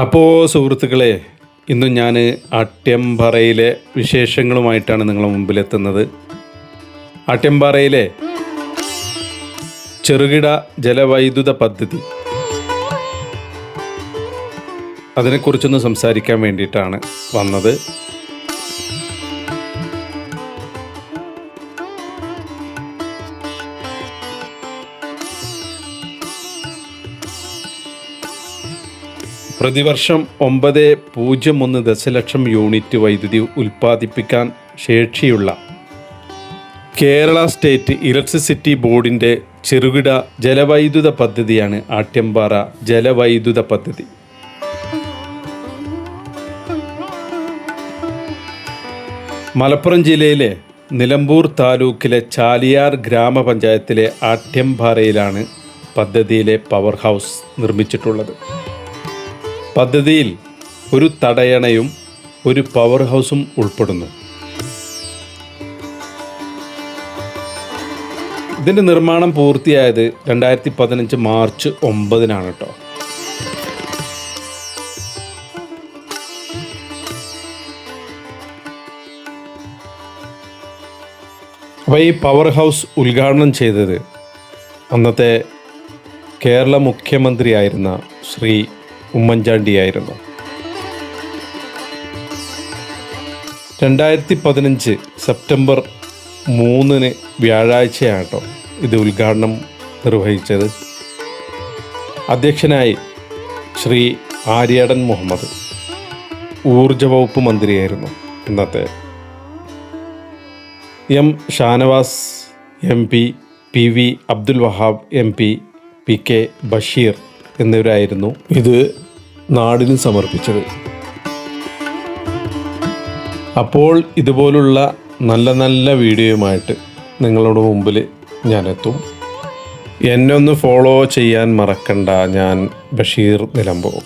അപ്പോൾ സുഹൃത്തുക്കളെ ഇന്ന് ഞാൻ അട്യംപാറയിലെ വിശേഷങ്ങളുമായിട്ടാണ് നിങ്ങളുടെ മുമ്പിലെത്തുന്നത്. അട്യംപാറയിലെ ചെറുകിട ജലവൈദ്യുത പദ്ധതി. അതിനെക്കുറിച്ചൊന്ന് സംസാരിക്കാൻ വേണ്ടിയിട്ടാണ് വന്നത്. പ്രതിവർഷം ഒമ്പത് പൂജ്യം ഒന്ന് ദശലക്ഷം യൂണിറ്റ് വൈദ്യുതി ഉൽപ്പാദിപ്പിക്കാൻ ശേഷിയുള്ള കേരള സ്റ്റേറ്റ് ഇലക്ട്രിസിറ്റി ബോർഡിന്റെ ചെറുകിട ജലവൈദ്യുത പദ്ധതിയാണ് ആട്യമ്പാറ ജലവൈദ്യുത പദ്ധതി. മലപ്പുറം ജില്ലയിലെ നിലമ്പൂർ താലൂക്കിലെ ചാലിയാർ ഗ്രാമപഞ്ചായത്തിലെ ആട്യംപാറയിലാണ് പദ്ധതിയിലെ പവർ ഹൗസ് നിർമ്മിച്ചിട്ടുള്ളത്. പദ്ധതിയിൽ ഒരു തടയണയും ഒരു പവർ ഹൗസും ഉൾപ്പെടുന്നു. ഇതിന്റെ നിർമ്മാണം പൂർത്തിയായത് രണ്ടായിരത്തി പതിനഞ്ച് മാർച്ച് ഒമ്പതിനാണ് കേട്ടോ അപ്പോൾ ഈ പവർ ഹൗസ് ഉദ്ഘാടനം ചെയ്തത് അന്നത്തെ കേരള മുഖ്യമന്ത്രിയായിരുന്ന ശ്രീ ഉമ്മൻചാണ്ടിയായിരുന്നു. രണ്ടായിരത്തി പതിനഞ്ച് സെപ്റ്റംബർ മൂന്നിന് വ്യാഴാഴ്ചയാണ് കേട്ടോ ഇത് ഉദ്ഘാടനം നിർവഹിച്ചത്. അധ്യക്ഷനായി ശ്രീ ആര്യാടൻ മുഹമ്മദ് ഊർജ വകുപ്പ് മന്ത്രിയായിരുന്നു ഇന്നത്തെ. M Shanavas M P P V Abdul Wahab M P P K Basheer എന്നിവരായിരുന്നു ഇത് നാടിന് സമർപ്പിച്ചത്. അപ്പോൾ ഇതുപോലുള്ള നല്ല നല്ല വീഡിയോയുമായിട്ട് നിങ്ങളുടെ മുമ്പിൽ ഞാനെത്തും. എന്നെ ഒന്ന് ഫോളോ ചെയ്യാൻ മറക്കണ്ട ഞാൻ ബഷീർ നിലമ്പൂർ.